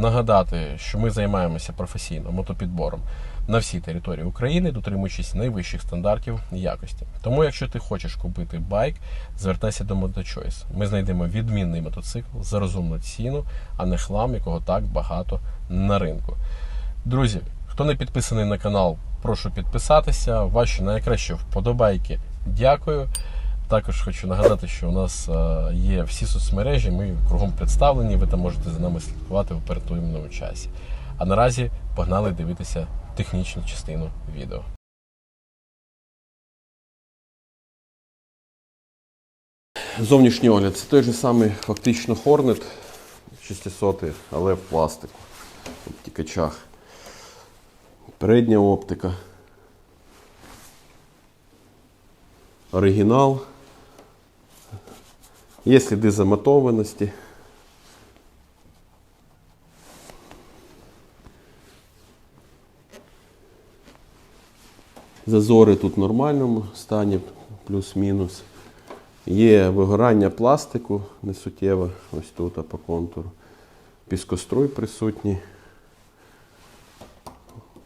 нагадати, що ми займаємося професійно мотопідбором на всій території України, дотримуючись найвищих стандартів якості. Тому, якщо ти хочеш купити байк, звертайся до MotoChoice. Ми знайдемо відмінний мотоцикл за розумну ціну, а не хлам, якого так багато на ринку. Друзі, хто не підписаний на канал, прошу підписатися. Ваші найкращі вподобайки. Дякую. Також хочу нагадати, що у нас е, є всі соцмережі, ми кругом представлені, ви там можете за нами слідкувати в оперативному часі. А наразі погнали дивитися технічну частину відео. Зовнішній огляд це той же самий фактично Hornet 600, але в пластику, в обтікачах. Передня оптика. Оригінал. Є сліди заматованості. Зазори тут в нормальному стані, плюс-мінус. Є вигорання пластику несуттєве, ось тут по контуру. Піскоструй присутній.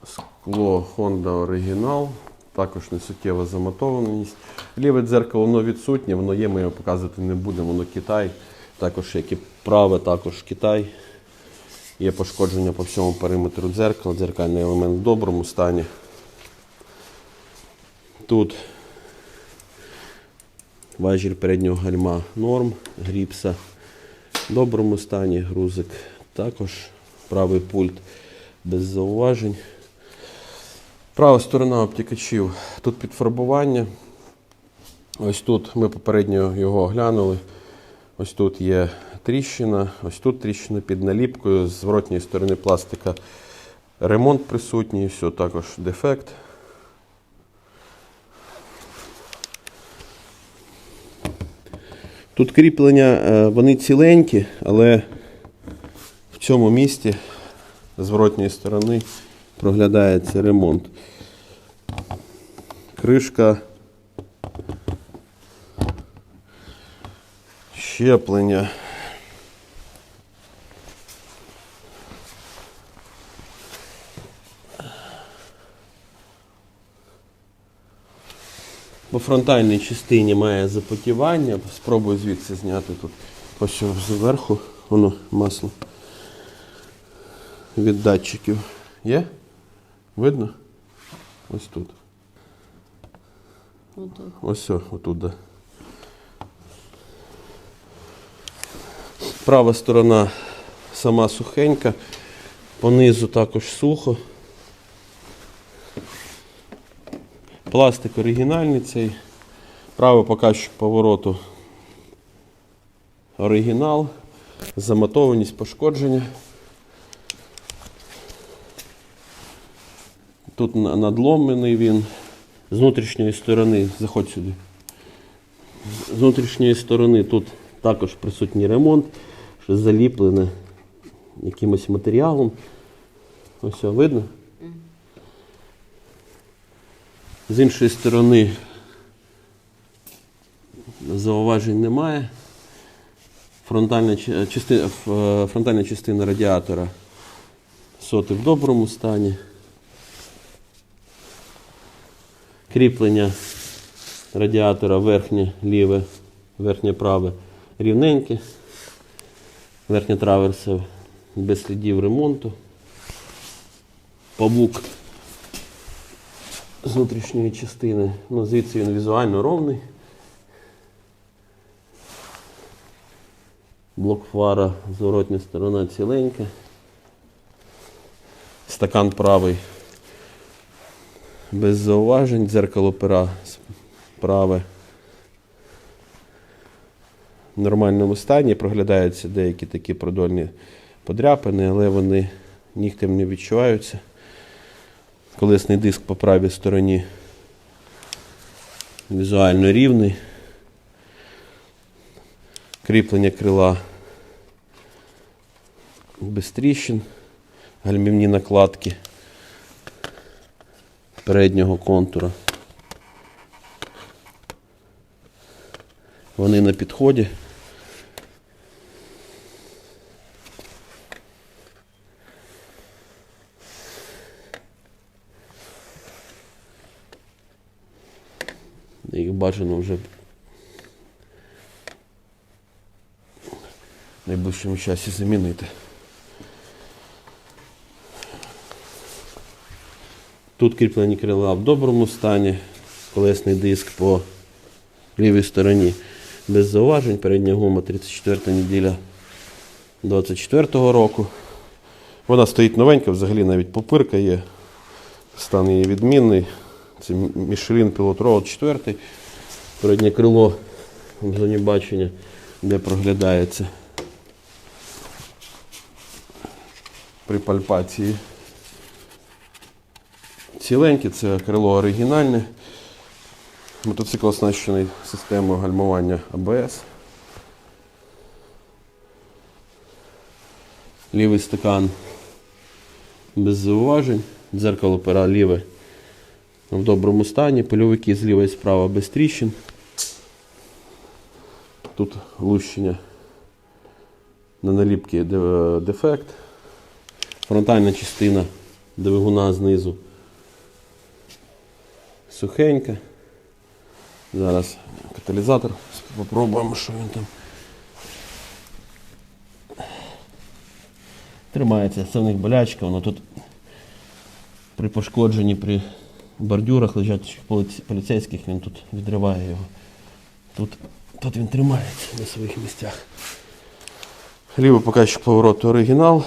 Скло Honda оригінал, також несуттєва замотованість. Ліве дзеркало воно відсутнє, воно є, ми його показувати не будемо, воно Китай. Також як і праве, також Китай. Є пошкодження по всьому периметру дзеркала, дзеркальний елемент в доброму стані. Тут важіль переднього гальма норм, гріпса в доброму стані, грузик також, правий пульт без зауважень. Права сторона обтікачів. Тут підфарбування. Ось тут ми попередньо його оглянули. Ось тут є тріщина, ось тут тріщина під наліпкою. З зворотньої сторони пластика ремонт присутній, все також дефект. Тут кріплення, е, вони ціленькі, але в цьому місці зворотньої сторони проглядається ремонт. Кришка. Щеплення. По фронтальній частині має запотівання. Спробую звідси зняти тут ось зверху. Воно масло від датчиків. Є? Видно? Ось тут. Отак. Ось о, отут. Да. Права сторона сама сухенька, понизу також сухо. Пластик оригінальний цей. Правий показчик повороту оригінал, замотованість пошкодження. Тут на- надломлений він. З внутрішньої сторони, заходь сюди. З внутрішньої сторони тут також присутній ремонт, що заліплене якимось матеріалом. Ось видно? З іншої сторони зауважень немає. Фронтальна, частина, фронтальна частина радіатора соти в доброму стані. Кріплення радіатора верхнє ліве, верхнє праве рівненьке. Верхня траверса без слідів ремонту. Павук з внутрішньої частини. Ну, звідси він візуально ровний. Блок фара, зворотня сторона ціленька. Стакан правий без зауважень, дзеркало пера праве в нормальному стані. Проглядаються деякі такі продольні подряпини, але вони нігтем не відчуваються. Колесний диск по правій стороні візуально рівний. Кріплення крила без тріщин, гальмівні накладки переднього контура. Вони на підході. Їх бажано вже найближчому часі замінити. Тут кріплені крила в доброму стані, колесний диск по лівій стороні без зауважень. Передня гума 34 неділя 24 року. Вона стоїть новенька, взагалі навіть попирка є. Стан її відмінний. Це Michelin Pilot Road 4. Переднє крило в зоні бачення, де проглядається при пальпації. Ціленьке, це крило оригінальне. Мотоцикл оснащений системою гальмування АБС. Лівий стакан без зауважень. Дзеркало пера ліве в доброму стані. Польовики зліва і справа без тріщин. Тут лущення на наліпки дефект. Фронтальна частина двигуна знизу сухенька. Зараз каталізатор спробуємо, що він там. Тримається, це в них болячка, воно тут при пошкодженні, при бордюрах лежачих поліцейських, він тут відриває його. Тут, тут він тримається на своїх місцях. Лівий показчик повороту оригінал.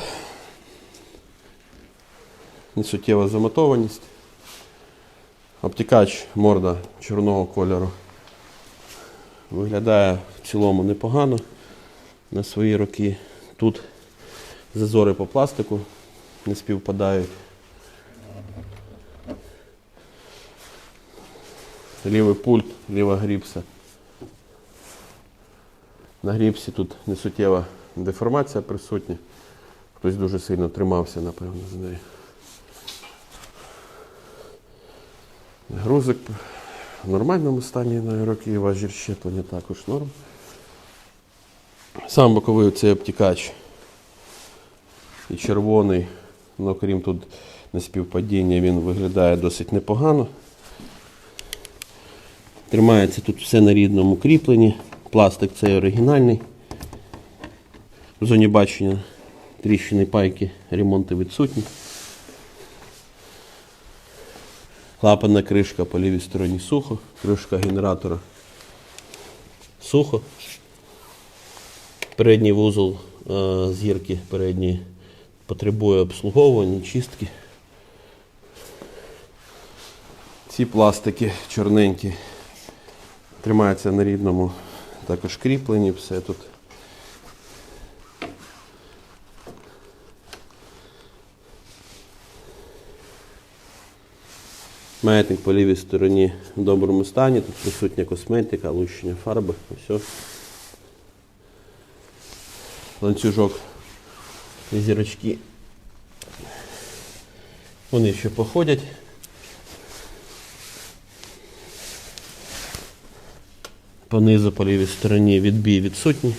Несуттєва замотованість. Обтікач морда чорного кольору. Виглядає в цілому непогано на свої роки. Тут зазори по пластику не співпадають. Лівий пульт, ліва гріпса. На гріпсі тут несуттєва деформація присутня. Хтось дуже сильно тримався, напевно, з нею. Грузик в нормальному стані на роки, важір щеплення також норм. Сам боковий цей обтікач і червоний, ну крім тут неспівпадіння, він виглядає досить непогано. Тримається тут все на рідному кріпленні. Пластик цей оригінальний. В зоні бачення тріщини пайки, ремонти відсутні. Клапанна кришка по лівій стороні сухо, кришка генератора сухо. Передній вузол е, зірки передній потребує обслуговування, чистки. Ці пластики чорненькі тримаються на рідному також кріпленні, все тут. Маятник по лівій стороні в доброму стані, тут присутня косметика, лущення фарби, все. Ланцюжок і зірочки. Вони ще походять. По низу по лівій стороні відбій відсутній.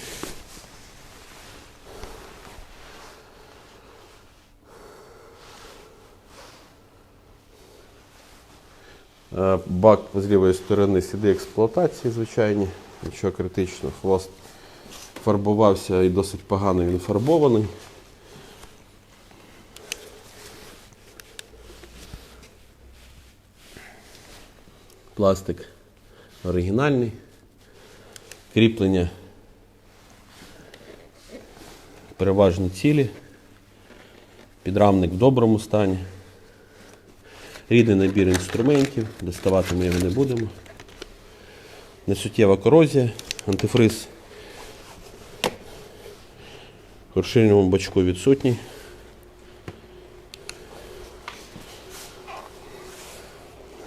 Бак з лівої сторони сліди експлуатації звичайні, нічого критичного. Хвост фарбувався і досить погано він фарбований. Пластик оригінальний. Кріплення переважно цілі. Підрамник в доброму стані. Рідний набір інструментів, доставати ми його не будемо. Несуттєва корозія, антифриз в поршильному бачку відсутній.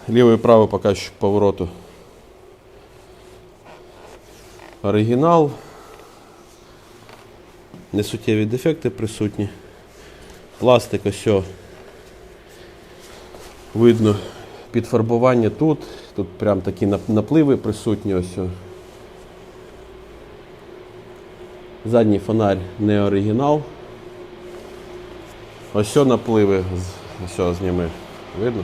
Лівий і правий показчик повороту. Оригінал. Несуттєві дефекти присутні. Пластик ось. Видно підфарбування тут. Тут прям такі напливи присутні ось. Задній фонарь не оригінал. Ось напливи. з- зніми. Видно?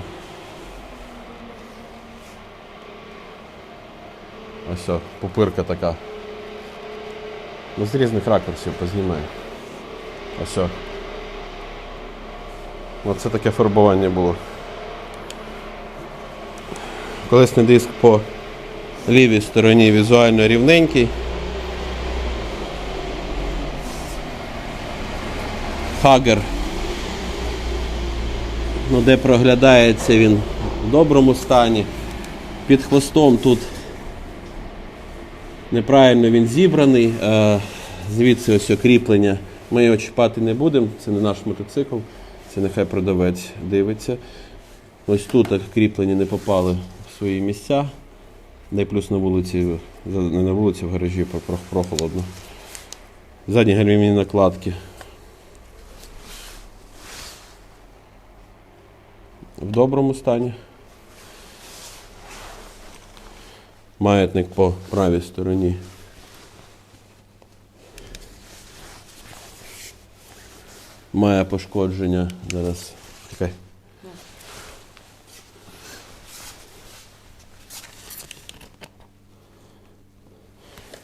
Ось пупирка така. Ну, з різних ракурсів познімаю. Ось. Оце таке фарбування було. Колесний диск по лівій стороні візуально рівненький. Хагер. Ну, де проглядається він в доброму стані. Під хвостом тут неправильно він зібраний. Звідси ось окріплення. Ми його чіпати не будемо, це не наш мотоцикл, це нехай продавець дивиться. Ось тут кріплення не попали свої місця. Й плюс на вулиці, не на вулиці, в гаражі про- про- прохолодно. Задні гальмівні накладки. В доброму стані. Маятник по правій стороні. Має пошкодження. Зараз.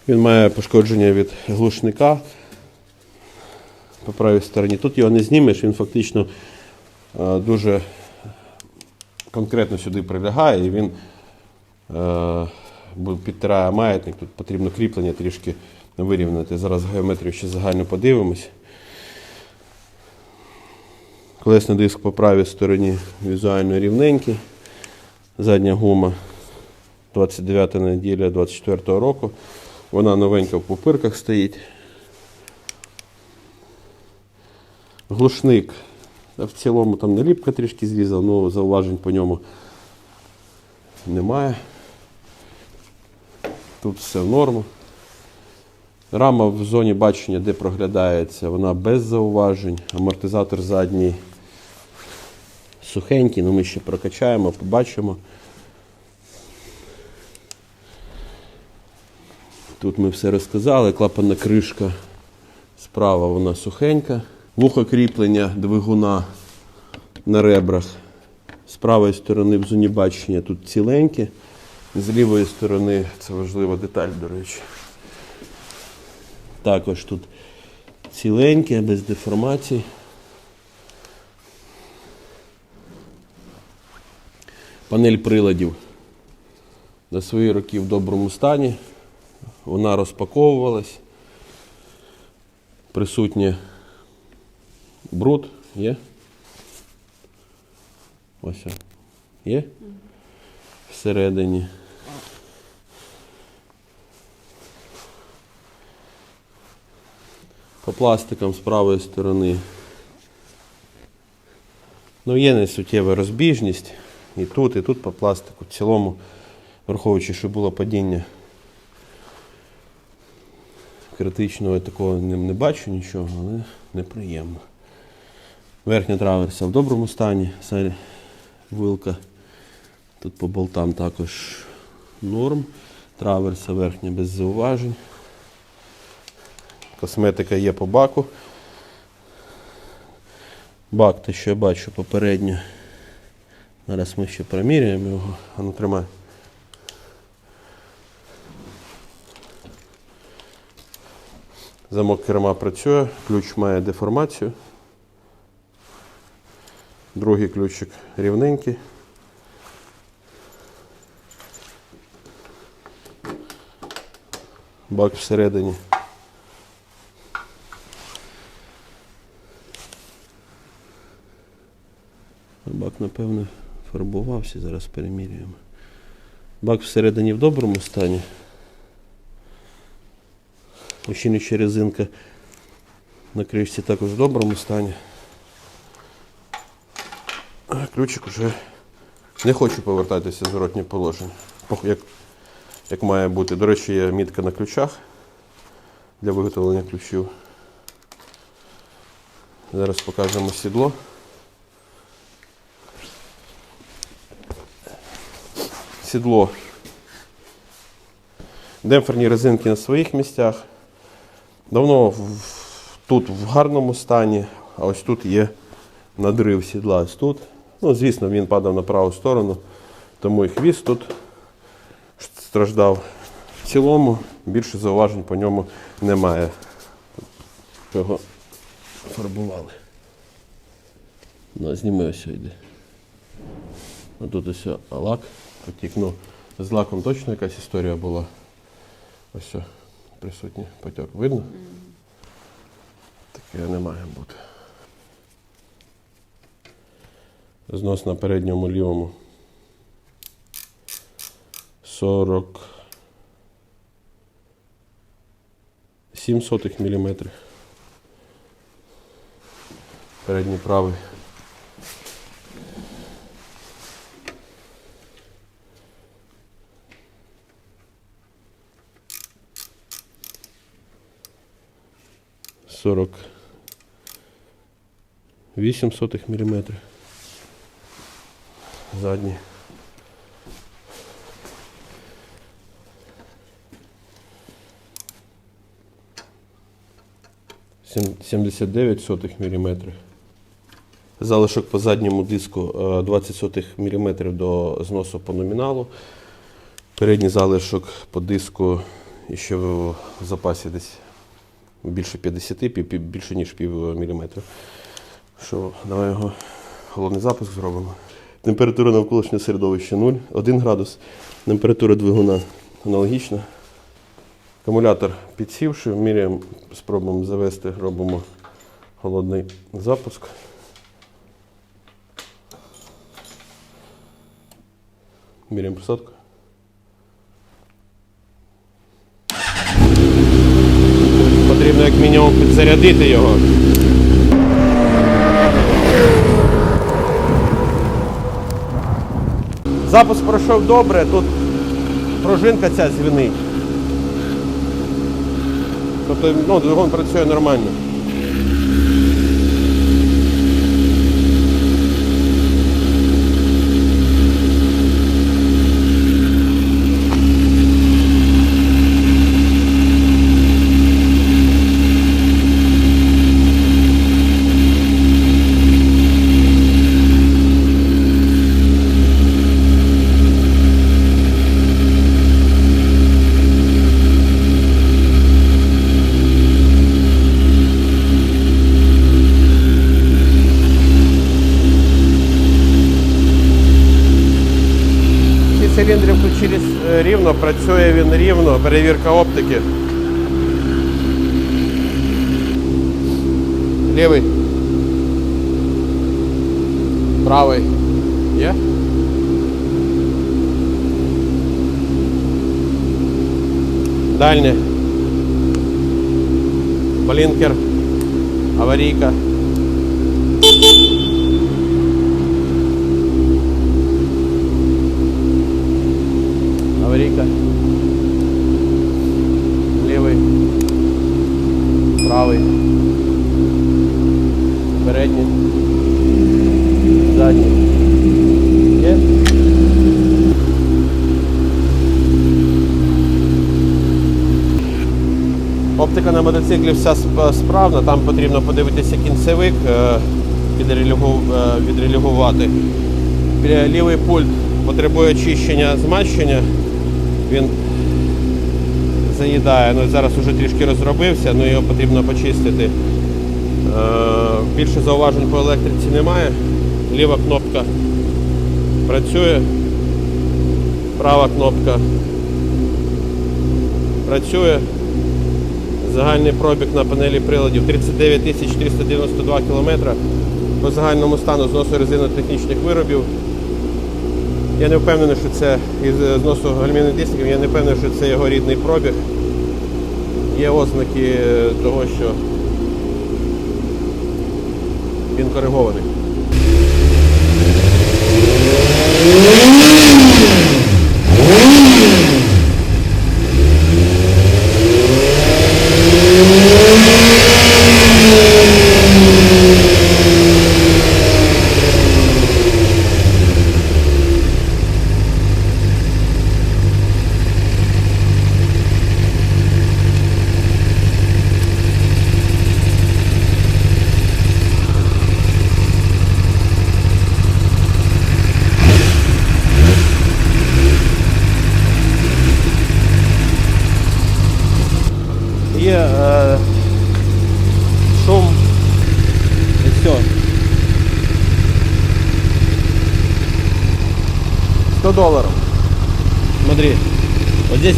Він має пошкодження від глушника по правій стороні. Тут його не знімеш, він фактично е, дуже конкретно сюди прилягає і він е, підтирає маятник. Тут потрібно кріплення трішки вирівняти. Зараз геометрію ще загально подивимось. Колесний диск по правій стороні візуально рівненький. Задня гума 29 неділя 24 року. Вона новенька в пупирках стоїть. Глушник. В цілому там наліпка трішки зрізала, але зауважень по ньому немає. Тут все в норму. Рама в зоні бачення, де проглядається, вона без зауважень. Амортизатор задній сухенький, але ми ще прокачаємо, побачимо. Тут ми все розказали. Клапанна кришка справа вона сухенька. Вухо кріплення двигуна на ребрах. З правої сторони в зоні бачення тут ціленьке. З лівої сторони це важлива деталь, до речі. Також тут ціленьке, без деформацій. Панель приладів на свої роки в доброму стані. Вона розпаковувалась. Присутнє бруд є. Ось. Є? Всередині. По пластикам з правої сторони. Ну, є несуттєва розбіжність. І тут, і тут по пластику. В цілому, враховуючи, що було падіння критичного такого не, не бачу нічого, але неприємно. Верхня траверса в доброму стані, Сарі вилка. Тут по болтам також норм. Траверса верхня без зауважень. Косметика є по баку. Бак, те, що я бачу попередньо. Зараз ми ще проміряємо його. А ну тримай. Замок керма працює, ключ має деформацію. Другий ключик рівненький. Бак всередині. Бак, напевно, фарбувався, зараз перемірюємо. Бак всередині в доброму стані. Ощінича резинка на кришці також в доброму стані. А ключик уже не хочу повертатися в зворотнє положення. Як, як має бути. До речі, є мітка на ключах для виготовлення ключів. Зараз покажемо сідло. Сідло. Демпферні резинки на своїх місцях. Давно тут в гарному стані, а ось тут є надрив сідла. Ось тут. Ну, звісно, він падав на праву сторону, тому і хвіст тут страждав. В цілому більше зауважень по ньому немає. Його фарбували. Ну, зніми ось йде. А тут ось лак потік. Ну, з лаком точно якась історія була. Ось присутній потік. Видно? Таке не має бути. Знос на передньому лівому 40 7 сотих міліметрів. Передній правий. Сорок вісім сотих міліметрів. Задній. Сім- 79 сотих міліметрів. Залишок по задньому диску е, 20 сотих міліметрів до зносу по номіналу. Передній залишок по диску ще в запасі десь більше 50, пів- пів- більше ніж пів міліметра. Що, давай його головний запуск зробимо. Температура навколишнього середовища 0, 1 градус. Температура двигуна аналогічна. Акумулятор підсівши, міряємо, спробуємо завести, робимо холодний запуск. Міряємо присадку. Потрібно як мінімум підзарядити його. Запуск пройшов добре, тут пружинка ця звінить. Тобто ну, двигун працює нормально. Рівно, працює він рівно, перевірка оптики. Лівий. Правий. Є? Дальнє. Блінкер. Аварійка. Аварійка. Лівий. Правий. Передній. Задній. Оптика на мотоциклі вся сп- справна, там потрібно подивитися кінцевик, е, відрелігу- е, відрелігувати. Лівий пульт потребує очищення, змащення. Він заїдає. Ну, зараз вже трішки розробився, але його потрібно почистити. Е, Більше зауважень по електриці немає. Ліва кнопка працює, права кнопка працює. Загальний пробіг на панелі приладів 39 392 км. По загальному стану зносу резинотехнічних виробів. Я не впевнений, що це із е, зносу гальмівних дисків, я не впевнений, що це його рідний пробіг. Є ознаки е, того, що він коригований.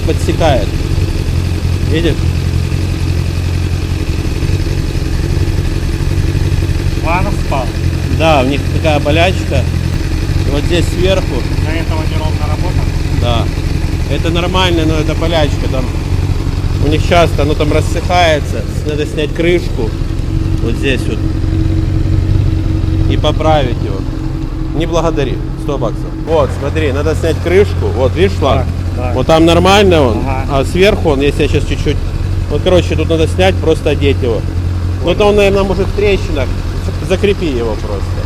Подсекает. Видишь? Планов спал. Да, у них такая болячка. И вот здесь сверху, До этого неровно работа. да. Это нормально, но это болячка там. У них часто оно там рассыхается. Надо снять крышку. Вот здесь вот. И поправить его. Не благодари. 100 баксов. Вот, смотри, надо снять крышку. Вот, видишь шланг? Так, так. Вот там нормально он. Ага. А сверху он, если я сейчас чуть-чуть... Вот, короче, тут надо снять, просто одеть его. Ну, это он, наверное, может в трещинах. Закрепи его просто.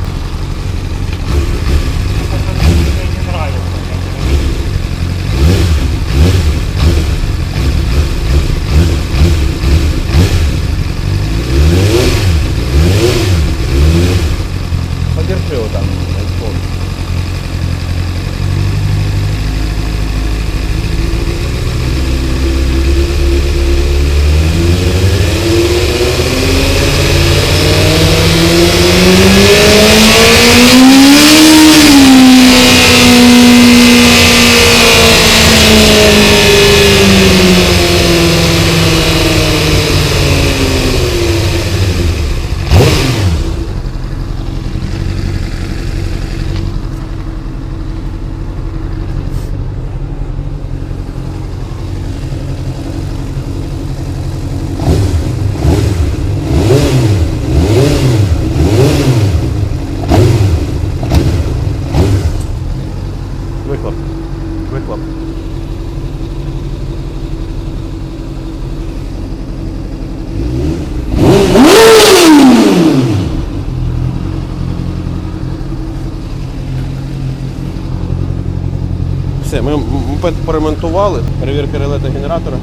Поремонтували. Перевірка реле та генератора.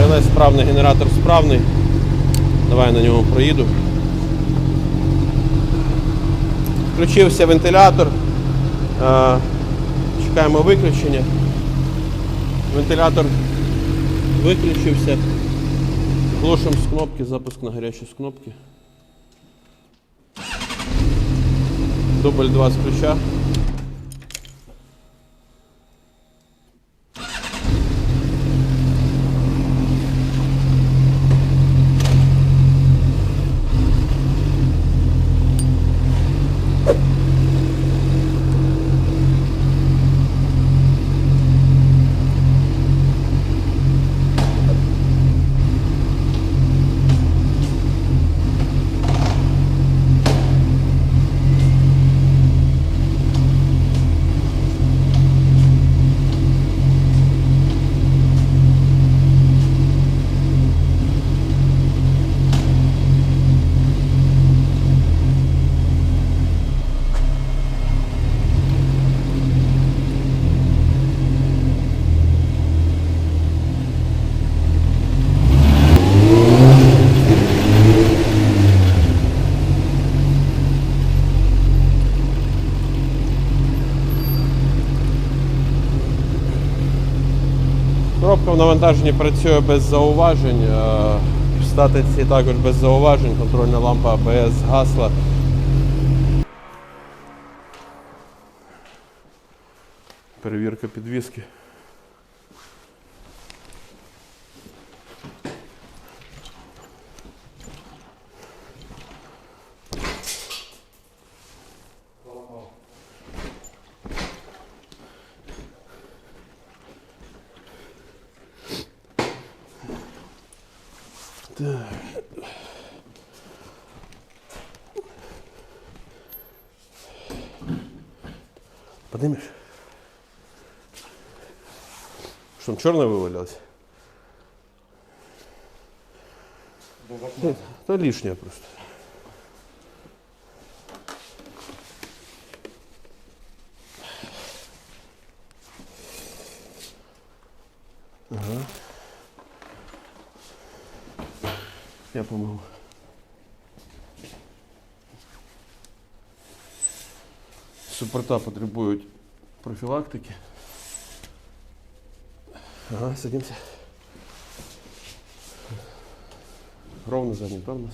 Реле справний, генератор справний. Давай на ньому проїду. Включився вентилятор. Е, Чекаємо виключення. Вентилятор виключився. Глушимо з кнопки, запуск на гарячу з кнопки. Дубль 2 с ключа. Коробка в навантаженні працює без зауважень. е, В статиці також без зауважень. Контрольна лампа АБС гасла. Перевірка підвіски. Черное вывалилось? Это лишнее просто. Ага. Я помогу. Супорта потребують профілактики. Ага, садимся. Ровно задний тормоз.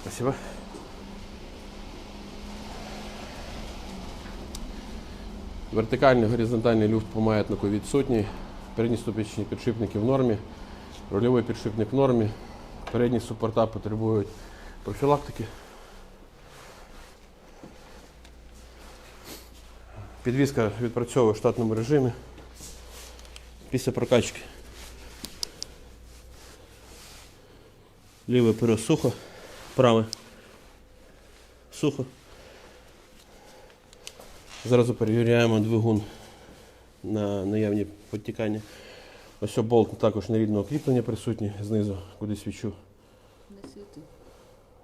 Спасибо. Вертикальний горизонтальний люфт по маятнику відсутній. Передні ступичні підшипники в нормі. Рульовий підшипник в нормі. Передні супорта потребують профілактики. Підвізка відпрацьовує в штатному режимі. Після прокачки. Ліве перо сухо, праве сухо. Зараз перевіряємо двигун на наявні підтікання. Ось болт також нерідного кріплення присутній знизу, куди свічу. Не світи.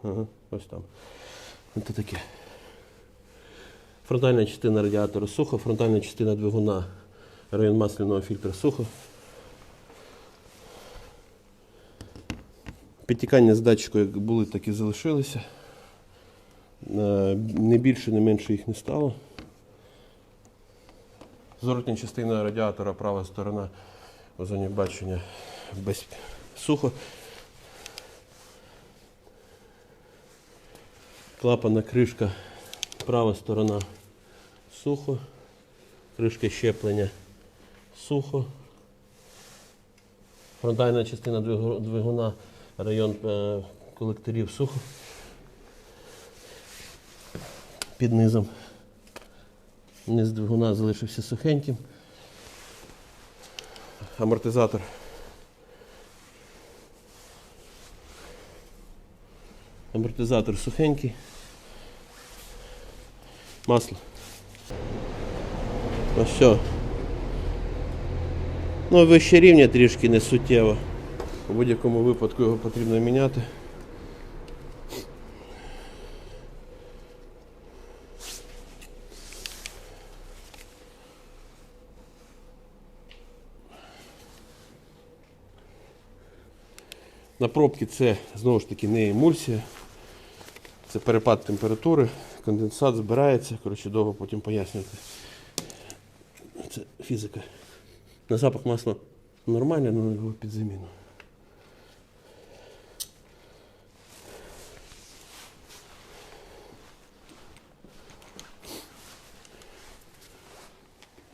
Ага, ось там. Це таке. Фронтальна частина радіатора сухо, фронтальна частина двигуна район масляного фільтра сухо. Підтікання з датчику як були, так і залишилися. Е, Не більше, не менше їх не стало. Зворотня частина радіатора, права сторона у зоні бачення без сухо. Клапана кришка, права сторона сухо, кришка щеплення сухо. Фронтальна частина двигуна, район е, колекторів сухо. Під низом. Низ двигуна залишився сухеньким. Амортизатор. Амортизатор сухенький. Масло. Ось все. Ну, вище рівня трішки не суттєво. У будь-якому випадку його потрібно міняти. На пробки це знову ж таки не емульсія. Це перепад температури, конденсат збирається, коротше, довго потім пояснювати. Це фізика. На запах масла нормальне, але його під заміну.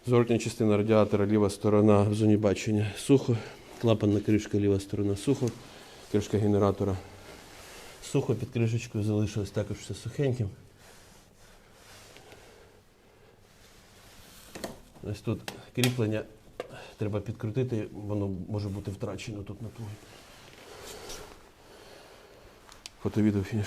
Зворотня частина радіатора, ліва сторона в зоні бачення сухо. Клапанна кришка, ліва сторона сухо. Кришка генератора сухо під кришечкою залишилось також все сухеньким. Ось тут кріплення треба підкрутити, воно може бути втрачено тут на плугі. Фото-відео фініш.